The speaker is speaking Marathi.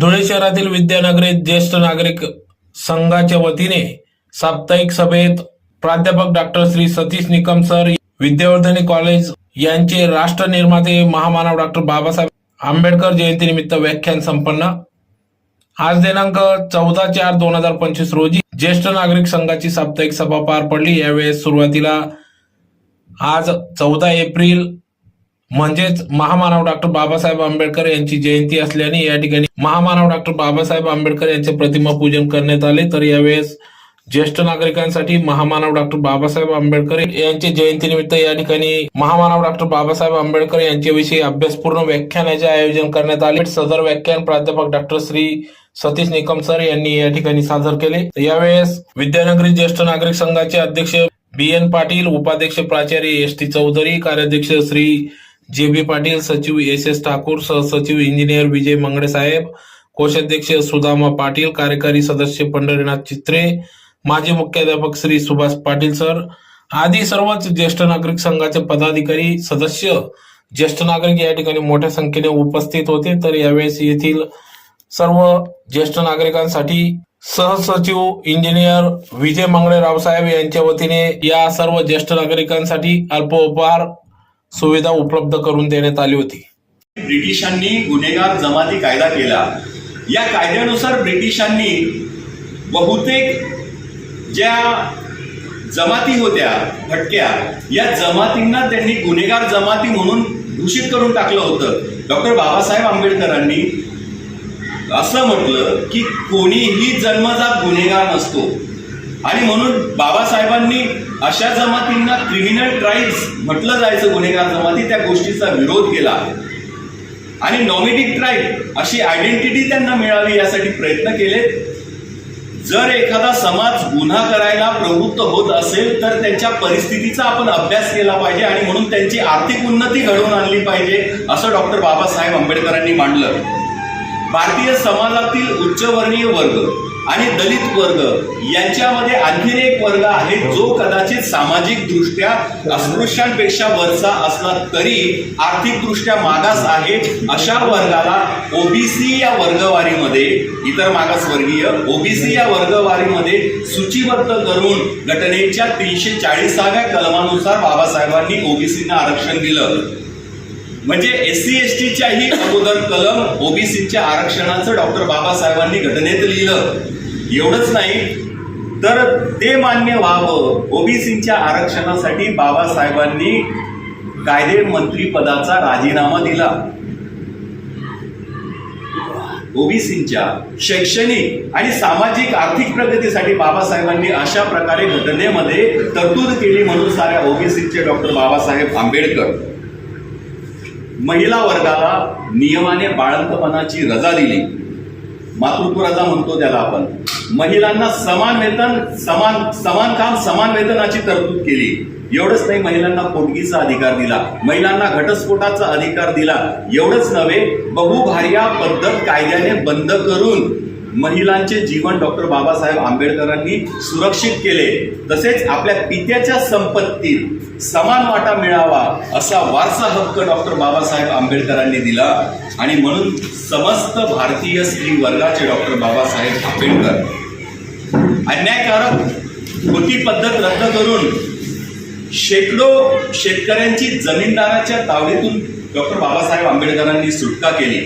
धुळे शहरातील विद्यानगरीत ज्येष्ठ नागरिक संघाच्या वतीने साप्ताहिक सभेत प्राध्यापक doctor Shri Satish Nikam sir Vidyavardhini college यांचे राष्ट्र निर्माते महामानव डॉक्टर बाबासाहेब आंबेडकर जयंतीनिमित्त व्याख्यान संपन्न. आज दिनांक चौदा चार दोन हजार पंचवीस रोजी ज्येष्ठ नागरिक संघाची साप्ताहिक सभा पार पडली. यावेळेस सुरुवातीला आज चौदा एप्रिल म्हणजेच महामानव डॉक्टर बाबासाहेब आंबेडकर यांची जयंती असल्याने या ठिकाणी महामानव डॉक्टर बाबासाहेब आंबेडकर यांचे प्रतिमा पूजन करण्यात आले. तर यावेळेस ज्येष्ठ नागरिकांसाठी महामानव डॉक्टर बाबासाहेब आंबेडकर यांच्या जयंतीनिमित्त या ठिकाणी महामानव डॉक्टर बाबासाहेब आंबेडकर यांच्याविषयी अभ्यासपूर्ण व्याख्यानाचे आयोजन करण्यात आले. सदर व्याख्यान प्राध्यापक डॉक्टर श्री सतीश निकम सर यांनी या ठिकाणी सादर केले. यावेळेस विद्यानगरी ज्येष्ठ नागरिक संघाचे अध्यक्ष बी एन पाटील उपाध्यक्ष प्राचार्य एस टी चौधरी कार्याध्यक्ष श्री जे बी पाटील सचिव एस एस ठाकूर सहसचिव इंजिनियर विजय मंगडे साहेब कोषाध्यक्ष सुदामा पाटील कार्यकारी सदस्य पंढरीनाथ चित्रे माजी मुख्याध्यापक श्री सुभाष पाटील सर आदी सर्वच ज्येष्ठ नागरिक संघाचे पदाधिकारी सदस्य ज्येष्ठ नागरिक या ठिकाणी मोठ्या संख्येने उपस्थित होते. तर यावेळेस येथील सर्व ज्येष्ठ नागरिकांसाठी सहसचिव इंजिनियर विजय मंगळे रावसाहेब यांच्या वतीने या सर्व ज्येष्ठ नागरिकांसाठी अल्पोपहार सुविधा उपलब्ध करून देण्यात आली होती. ब्रिटिशांनी गुन्हेगार जमाती कायदा केला. या कायद्यानुसार ब्रिटिशांनी बहुतेक ज्या जमाती होत्या भटक्या या जमातींना त्यांनी गुन्हेगार जमाती म्हणून घोषित करून टाकलं होतं. डॉक्टर बाबासाहेब आंबेडकरांनी असं म्हटलं की कोणीही जन्मजात गुन्हेगार नसतो. आणि म्हणून बाबासाहेबांनी अशा जमातींना क्रिमिनल ट्राईब्स म्हटलं जायचं गुन्हेगार जमाती त्या गोष्टीचा विरोध केला. आणि नॉमिनिक ट्राईब अशी आयडेंटिटी त्यांना मिळावी यासाठी प्रयत्न केले. जर एखादा समाज गुन्हा करायला प्रवृत्त होत असेल तर त्यांच्या परिस्थितीचा आपण अभ्यास केला पाहिजे आणि म्हणून त्यांची आर्थिक उन्नती घडवून आणली पाहिजे असं डॉक्टर बाबासाहेब आंबेडकरांनी मांडलं. भारतीय समाजातील उच्चवर्णीय वर्ग आणि दलित वर्ग यांच्यामध्ये आणखीन एक वर्ग आहे जो कदाचित सामाजिक दृष्ट्या अस्पृश्यांपेक्षा वरचा असला तरी आर्थिक दृष्ट्या मागास आहे. अशा वर्गाला ओबीसी या वर्गवारीमध्ये इतर मागासवर्गीय ओबीसी या वर्गवारीमध्ये सूचीबद्ध करून घटनेच्या तीनशे चाळीसाव्या कलमानुसार बाबासाहेबांनी ओबीसीना आरक्षण दिलं. म्हणजे एस सी एस टीच्याही अगोदर कलम ओबीसीच्या आरक्षणाचं डॉक्टर बाबासाहेबांनी घटनेत लिहिलं. एवढंच नाही तर ते मान्य व्हावं. ओबीसीच्या आरक्षणासाठी बाबासाहेबांनी कायदे मंत्री पदाचा राजीनामा दिला. ओबीसीच्या शैक्षणिक आणि सामाजिक आर्थिक प्रगतीसाठी बाबासाहेबांनी अशा प्रकारे घटनेमध्ये तरतूद केली म्हणून साऱ्या ओबीसीचे डॉक्टर बाबासाहेब आंबेडकर. महिला वर्गाला नियमाने बाळंतपणाची रजा दिली. मातृत्व रजा म्हणतो त्याला आपण. महिलांना समान वेतन समान समान काम समान वेतनाची तरतूद केली. एवढंच नाही महिलांना पोटगीचा अधिकार दिला. महिलांना घटस्फोटाचा अधिकार दिला. एवढंच नव्हे बहुभार्या पद्धत कायद्याने बंद करून महिलांचे जीवन डॉक्टर बाबासाहेब आंबेडकरांनी सुरक्षित केले. तसेच आपल्या पित्याच्या संपत्तीत समान वाटा मिळावा असा वारसा हक्क डॉक्टर बाबासाहेब आंबेडकरांनी दिला. आणि म्हणून समस्त भारतीय स्त्री वर्गाचे डॉक्टर बाबासाहेब आंबेडकर. अन्यायकारक होती पद्धत रद्द करून शेकडो शेतकऱ्यांची जमीनदाराच्या तावडीतून डॉक्टर बाबासाहेब आंबेडकरांनी सुटका केली.